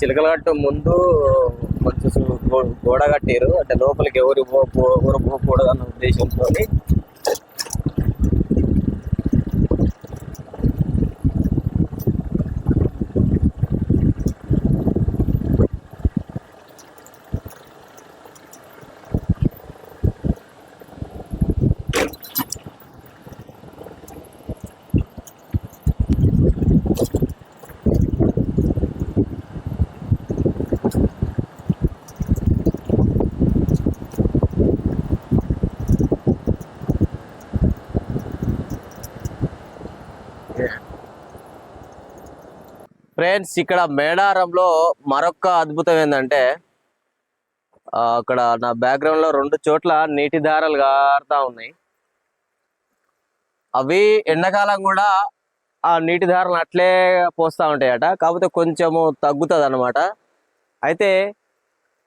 చిలకలగట్టు ముందు కొంచెం గో- గోడ కట్టారు. అంటే లోపలికి ఎవరు ఊరు పోకూడదు అన్న ఉద్దేశంతో ఫ్రెండ్స్ ఇక్కడ మేడారంలో మరొక అద్భుతం ఏంటంటే అక్కడ నా బ్యాక్గ్రౌండ్లో రెండు చోట్ల నీటి దారాలు గారుతా ఉన్నాయి. అవి ఎండాకాలం కూడా ఆ నీటి దారాలు అట్లే పోస్తూ ఉంటాయట కాకపోతే కొంచెము తగ్గుతుంది అనమాట అయితే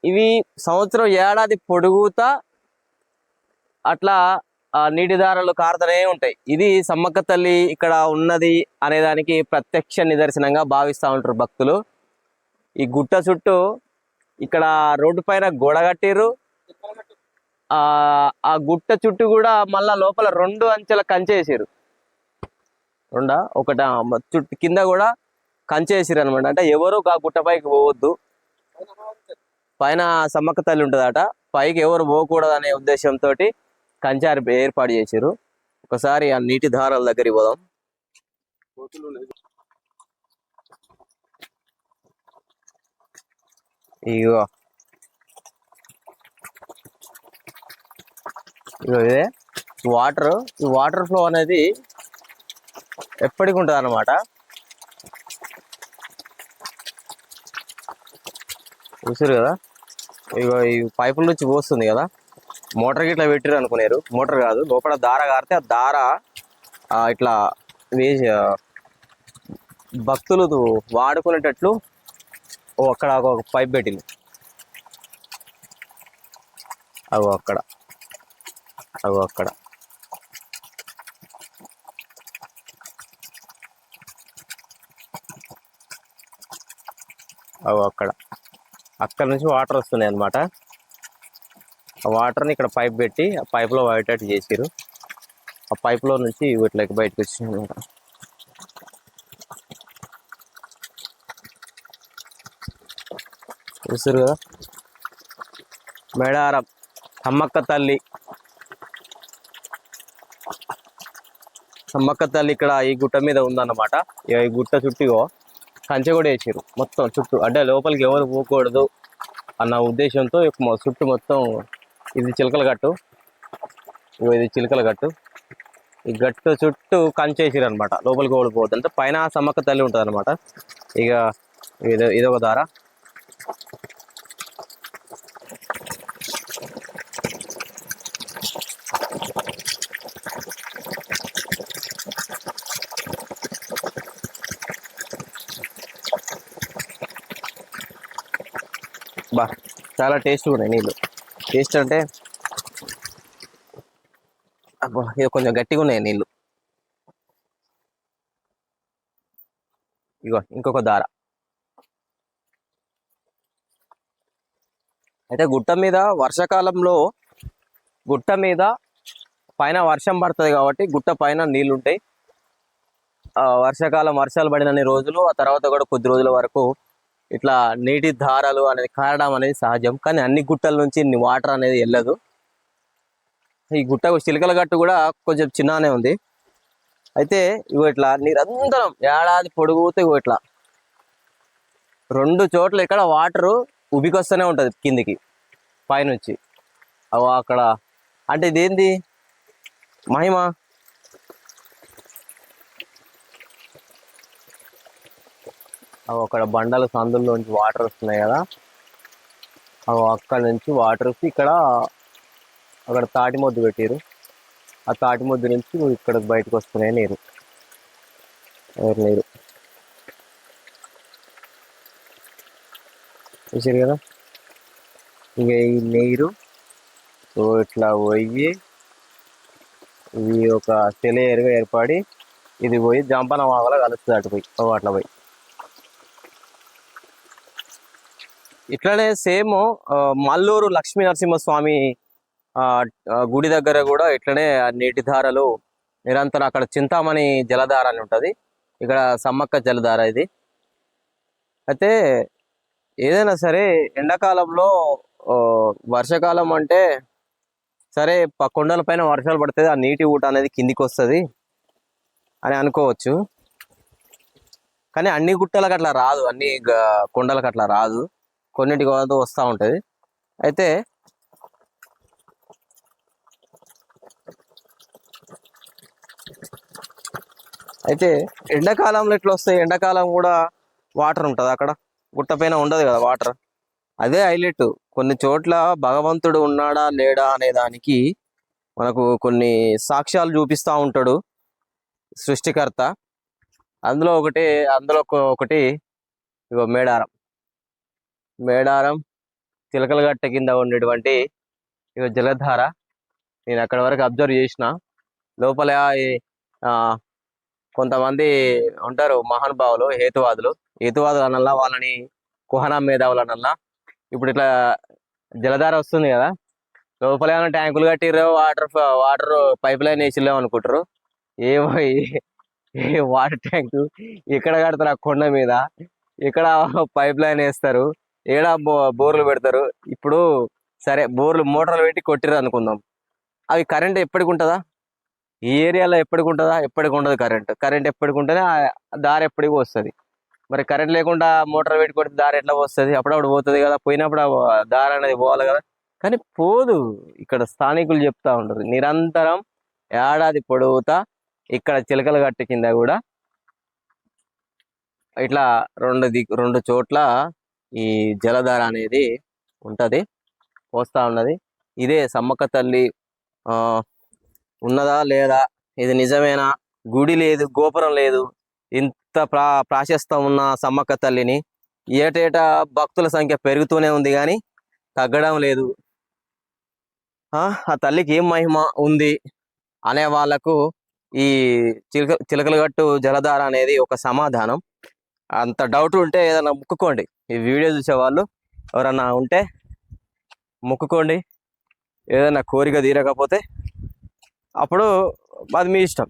ఇవి సంవత్సరం ఏడాది పొడుగుతా అట్లా ఆ నీటి దారాలు కారుతూనే ఉంటాయి. ఇది సమ్మక్క తల్లి ఇక్కడ ఉన్నది అనేదానికి ప్రత్యక్ష నిదర్శనంగా భావిస్తూ ఉంటారు భక్తులు. ఈ గుట్ట చుట్టూ ఇక్కడ రోడ్డు పైన గోడ కట్టిర్రు. ఆ గుట్ట చుట్టూ కూడా మళ్ళా లోపల రెండు అంచెల కంచె రెండా? ఒకట? చుట్టూ కింద కూడా కంచేసారు అనమాట అంటే ఎవరు ఆ గుట్ట పైకి పోవద్దు. పైన సమ్మక్క తల్లి ఉంటుందట. పైకి ఎవరు పోకూడదు అనే ఉద్దేశంతో కంచారు ఏర్పాటు చేశారు ఒకసారి ఆ నీటి దారాల దగ్గరికి పోదాం. ఇగో. ఇగో ఇదే. వాటర్ ఈ వాటర్ ఫ్లో అనేది ఎప్పటికి ఉంటుంది అనమాట చూసారు కదా? ఇగో ఈ పైపుల నుంచి పోస్తుంది కదా? మోటార్ ఇట్లా పెట్టిరు అనుకున్నారు మోటార్ కాదు లోపల దార కారితే ఆ దార ఇట్లా వేసి భక్తులు వాడుకునేటట్లు అక్కడ ఒక పైప్ పెట్టింది. అవి అక్కడ. అగో అక్కడ. అవి అక్కడ. అక్కడ నుంచి వాటర్ వస్తున్నాయి అన్నమాట వాటర్ని ఇక్కడ పైప్ పెట్టి ఆ పైప్లో వాడేటట్టు చేసిరు ఆ పైప్లో నుంచి వీటిలోకి బయటకు వచ్చింది అనమాట. చూసారు కదా? మేడారం అమ్మక్క తల్లి. సమ్మక్క తల్లి ఇక్కడ ఈ గుట్ట మీద ఉందన్నమాట. ఈ గుట్ట చుట్టూ కంచె కూడా వేసారు మొత్తం చుట్టూ అంటే లోపలికి ఎవరు పోకూడదు అన్న ఉద్దేశంతో చుట్టూ మొత్తం ఇది చిలకల గట్టు. ఇగో ఇది చిలకల గట్టు. ఈ గట్టు చుట్టూ కంచేసిరు అనమాట లోపలికి ఓడిపోవద్దు అంటే పైన సమ్మక్క తల్లి ఉంటుంది అనమాట ఇక ఇది ఇదొక దార. బా చాలా టేస్ట్ ఉన్నాయి నీళ్ళు. టేస్ట్ అంటే అబ్బా ఇది కొంచెం గట్టిగా ఉన్నాయి నీళ్ళు. ఇగో ఇంకొక దార. అయితే గుట్ట మీద వర్షాకాలంలో గుట్ట మీద పైన వర్షం పడుతుంది కాబట్టి గుట్ట పైన నీళ్ళు ఉంటాయి ఆ వర్షాకాలం వర్షాలు పడినన్ని రోజులు ఆ తర్వాత కూడా కొద్ది రోజుల వరకు ఇట్లా నీటి ధారలు అనేది కారడం అనేది సహజం. కానీ అన్ని గుట్టల నుంచి వాటర్ అనేది వెళ్ళదు. ఈ గుట్ట చిలకల గట్టు కూడా కొంచెం చిన్ననే ఉంది. అయితే ఇగో ఇట్లా నిరంతరం ఏడాది పొడుగుతూ ఇగో ఇట్లా రెండు చోట్ల ఇక్కడ వాటరు ఉబికొస్తూనే ఉంటుంది కిందికి పైనుంచి. అవు అక్కడ అంటే ఇదేంది? మహిమ? అక్కడ బండల సందుల్లోంచి వాటర్ వస్తున్నాయి కదా. అవి అక్కడ నుంచి వాటర్ వచ్చి ఇక్కడ అక్కడ తాటి మొద్దు పెట్టారు ఆ తాటి మొద్దు నుంచి ఇక్కడ బయటకు వస్తున్నాయి నీరు. ఎవరు నీరు చూసారు కదా? ఇక ఈ నీరు సో ఇట్లా పోయి ఇది ఒక సెలయేరుగా ఏర్పడి ఇది పోయి జంపన వాగలో కలుస్తుంది అటు పోయి అట్లా పోయి. ఇట్లనే సేమ్ మల్లూరు లక్ష్మీ నరసింహస్వామి ఆ, గుడి దగ్గర కూడా ఇట్లనే నీటి ధారలు నిరంతరం అక్కడ చింతామణి జలధార అని ఉంటుంది. ఇక్కడ సమ్మక్క జలధార ఇది. అయితే ఏదైనా సరే ఎండాకాలంలో వర్షాకాలం అంటే సరే కొండల పైన వర్షాలు పడుతుంది ఆ నీటి ఊట అనేది కిందికి వస్తుంది అని అనుకోవచ్చు. కానీ అన్ని గుట్టలకు అట్లా రాదు. అన్ని కొండలకు అట్లా రాదు. కొన్నింటికి వద్ద వస్తూ ఉంటుంది. అయితే అయితే ఎండాకాలంలో ఎట్లా వస్తాయి? ఎండాకాలం కూడా వాటర్ ఉంటుంది అక్కడ? గుట్ట పైన ఉండదు కదా వాటర్. అదే హైలైట్. కొన్ని చోట్ల భగవంతుడు ఉన్నాడా లేడా అనే దానికి మనకు కొన్ని సాక్ష్యాలు చూపిస్తూ ఉంటాడు సృష్టికర్త. అందులో ఒకటి అందులో ఒకటి ఇగో మేడారం. మేడారం చిలకలగట్ట కింద ఉండేటువంటి ఇది జలధార. నేను అక్కడ వరకు అబ్జర్వ్ చేసిన. లోపల ఆ, కొంతమంది ఉంటారు మహానుభావులు హేతువాదులు. హేతువాదులు అనల్లా వాళ్ళని కుహనా మేధావులు అనల్లా ఇప్పుడు ఇట్లా జలధార వస్తుంది కదా. లోపల ఏమైనా ట్యాంకులు కట్టిర్రో వాటర్ వాటర్ పైప్ లైన్ వేసిలేము అనుకుంటారు ఏమో వాటర్ ట్యాంకు ఇక్కడ కడతారు ఆ కొండ మీద? ఇక్కడ పైప్ లైన్ వేస్తారు? ఏడా బో బోర్లు పెడతారు. ఇప్పుడు సరే బోర్లు మోటార్లు పెట్టి కొట్టిర్రు అనుకుందాం. అవి కరెంట్ ఎప్పటికి ఉంటుందా ఈ ఏరియాలో ఎప్పటికి ఉంటుందా ఎప్పటికి ఉండదు కరెంట్. కరెంట్ ఎప్పటికి ఉంటేనే దారి ఎప్పటికి వస్తుంది. మరి కరెంట్ లేకుండా మోటార్ పెట్టి కొడితే దారి ఎట్లా వస్తుంది? అప్పుడప్పుడు పోతుంది కదా. పోయినప్పుడు దారి అనేది పోవాలి కదా. కానీ పోదు. ఇక్కడ స్థానికులు చెప్తా ఉంటారు. నిరంతరం ఏడాది పొడవుతా ఇక్కడ చిలకల గట్టు కింద కూడా ఇట్లా రెండు దిక్కు రెండు చోట్ల ఈ జలధార అనేది ఉంటది పోస్తూ ఉన్నది. ఇదే సమ్మక్క తల్లి ఆ ఉన్నదా లేదా? ఇది నిజమేనా? గుడి లేదు గోపురం లేదు. ఇంత ప్రా ప్రాశస్తం ఉన్న సమ్మక్క తల్లిని ఏటేటా భక్తుల సంఖ్య పెరుగుతూనే ఉంది కానీ తగ్గడం లేదు. ఆ ఆ తల్లికి ఏం మహిమ ఉంది అనే వాళ్ళకు ఈ చిలక చిలకలగట్టు జలధార అనేది ఒక సమాధానం. అంత డౌట్ ఉంటే ఏదైనా ముక్కుకోండి. ఈ వీడియో చూసే వాళ్ళు ఎవరన్నా ఉంటే ముక్కుకోండి. ఏదైనా కోరిక తీరకపోతే అప్పుడు అది మీ ఇష్టం.